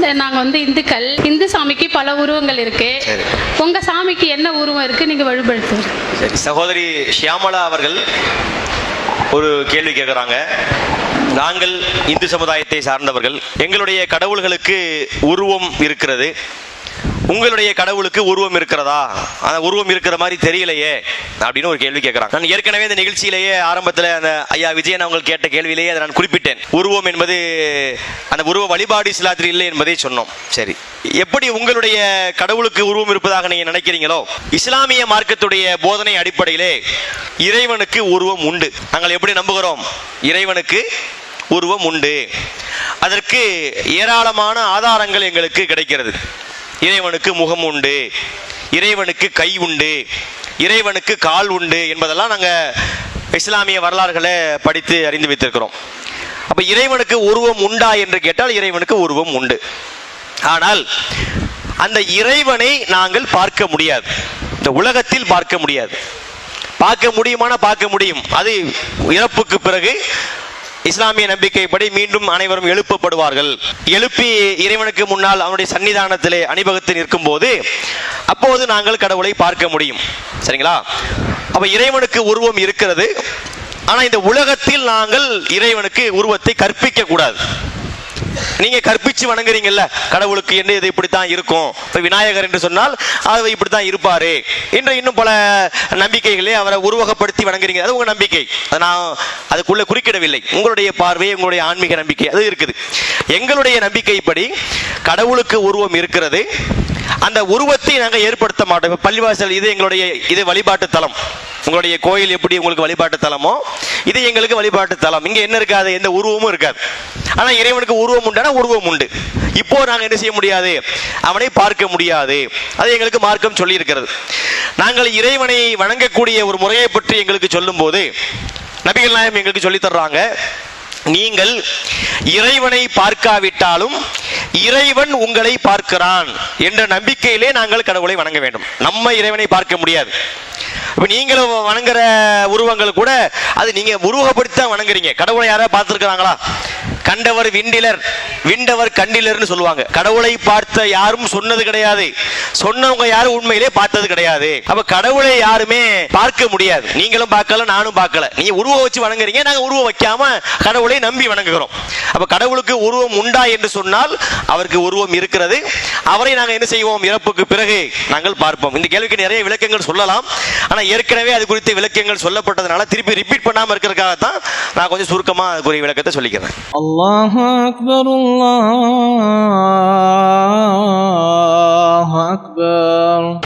இந்த நாங்க வந்து இந்துக்கள் இந்து சாமிக்கு பல உருவங்கள் இருக்கு. உங்க சாமிக்கு என்ன உருவம் இருக்கு? நீங்க வழிபடுத்துவீங்க சரி சகோதரி ஷியாமளா அவர்கள் ஒரு கேள்வி கேட்குறாங்க நாங்கள் இந்து சமுதாயத்தை சார்ந்தவர்கள் எங்களுடைய கடவுள்களுக்கு உருவம் இருக்கிறது. உங்களுடைய கடவுளுக்கு உருவம் இருக்கிறதா? அந்த உருவம் இருக்கிற மாதிரி தெரியலையே அப்படின்னு ஒரு கேள்வி கேட்குறாங்க நான் ஏற்கனவே இந்த நிகழ்ச்சியிலேயே ஆரம்பத்தில் அந்த ஐயா விஜயன் அவங்க கேட்ட கேள்வியிலேயே அதை நான் குறிப்பிட்டேன். உருவம் என்பது அந்த உருவ வழிபாடு இஸ்லாத்தில் இல்லை என்பதை சொன்னோம். சரி. எப்படி உங்களுடைய கடவுளுக்கு உருவம் இருப்பதாக நீங்க நினைக்கிறீங்களோ இஸ்லாமிய மார்க்கத்துடைய போதனை அடிப்படையிலே இறைவனுக்கு உருவம் உண்டு. நாங்கள் எப்படி நம்புகிறோம்? இறைவனுக்கு உருவம் உண்டு. அதற்கு ஏராளமான ஆதாரங்கள் எங்களுக்கு கிடைக்கிறது. இறைவனுக்கு முகம் உண்டு இறைவனுக்கு கை உண்டு இறைவனுக்கு கால் உண்டு என்பதெல்லாம் நாங்கள் இஸ்லாமிய வரலாறுகளை படித்து அறிந்து வைத்திருக்கிறோம். அப்போ இறைவனுக்கு உருவம் உண்டா என்று கேட்டால் இறைவனுக்கு உருவம் உண்டு. ஆனால் அந்த இறைவனை நாங்கள் பார்க்க முடியாது. இந்த உலகத்தில் பார்க்க முடியாது. பார்க்க முடியுமானா பார்க்க முடியும். அது இறப்புக்கு பிறகு இஸ்லாமிய நம்பிக்கைப்படி மீண்டும் அனைவரும் எழுப்பப்படுவார்கள். எழுப்பி இறைவனுக்கு முன்னால் அவனுடைய சன்னிதானத்திலே அணிவகுத்து நிற்கும் போது அப்போது நாங்கள் கடவுளை பார்க்க முடியும். சரிங்களா? அப்ப இறைவனுக்கு உருவம் இருக்கிறது. ஆனா இந்த உலகத்தில் நாங்கள் இறைவனுக்கு உருவத்தை கற்பிக்க கூடாது. நீங்க கற்பிச்சு வணங்குறீங்கல்ல கடவுளுக்கு என்ன இது இப்படித்தான் இருக்கும்? இப்ப விநாயகர் என்று சொன்னால் அவர் இப்படித்தான் இருப்பாரு. என்று இன்னும் பல நம்பிக்கைகளே அவரை உருவகப்படுத்தி வணங்குறீங்க. அது உங்க நம்பிக்கை. அதை நான் அதுக்குள்ள குறுக்கிடவில்லை. உங்களுடைய பார்வை உங்களுடைய ஆன்மீக நம்பிக்கை அது இருக்குது. எங்களுடைய நம்பிக்கைப்படி கடவுளுக்கு உருவம் இருக்கிறது. அந்த உருவத்தை நாங்கள் ஏற்படுத்த மாட்டோம். பள்ளிவாசல் இது எங்களுடைய இது வழிபாட்டு தலம். உங்களுடைய கோயில் எப்படி உங்களுக்கு வழிபாட்டு தலமோ இது எங்களுக்கு வழிபாட்டு தலம். இங்க என்ன இருக்காது? எந்த உருவமும் இருக்காது. ஆனா இறைவனுக்கு உருவம் உண்டான உருவம் உண்டு. இப்போ நாங்கள் என்ன செய்ய முடியாது? அவனை பார்க்க முடியாது. அது எங்களுக்கு மார்க்கம் சொல்லி இருக்கிறது நாங்கள் இறைவனை வணங்கக்கூடிய ஒரு முறையை பற்றி எங்களுக்கு சொல்லும் போது நபிகள் நாயம் எங்களுக்கு சொல்லி தர்றாங்க நீங்கள் இறைவனை பார்க்காவிட்டாலும் இறைவன் உங்களை பார்க்கிறான் என்ற நம்பிக்கையிலே நாங்கள் கடவுளை வணங்க வேண்டும். நம்ம இறைவனை பார்க்க முடியாது. இப்போ நீங்களும் வணங்குற உருவங்கள் கூட அது நீங்க உருவப்படுத்தி தான் வணங்குறீங்க. கடவுளை யாராவது பார்த்துருக்காங்களா கண்டவர் விண்டிலர். விண்டவர் கண்ணிலர்னு சொல்லுவாங்க. கடவுளை பார்த்த யாரும் சொன்னது கிடையாது. சொன்னவங்க யாரும் உண்மையிலே பார்த்தது கிடையாது. அப்ப கடவுளை யாருமே பார்க்க முடியாது. நீங்களும் பார்க்கல நானும் பார்க்கல. நீங்க உருவம் வச்சு வணங்குறீங்க நாங்க உருவம் வைக்காம கடவுளை நம்பி வணங்குகிறோம். அப்ப கடவுளுக்கு உருவம் உண்டா என்று சொன்னால் அவருக்கு உருவம் இருக்கிறது. அவரை நாங்கள் என்ன செய்வோம்? இறப்புக்கு பிறகு நாங்கள் பார்ப்போம். இந்த கேள்விக்கு நிறைய விளக்கங்கள் சொல்லலாம். ஆனால் ஏற்கனவே அது குறித்து விளக்கங்கள் சொல்லப்பட்டதுனால திருப்பி ரிப்பீட் பண்ணாமல் இருக்கிறதுக்காக தான் நான் கொஞ்சம் சுருக்கமாக அதுக்குரிய விளக்கத்தை சொல்லிக்கிறேன். الله أكبر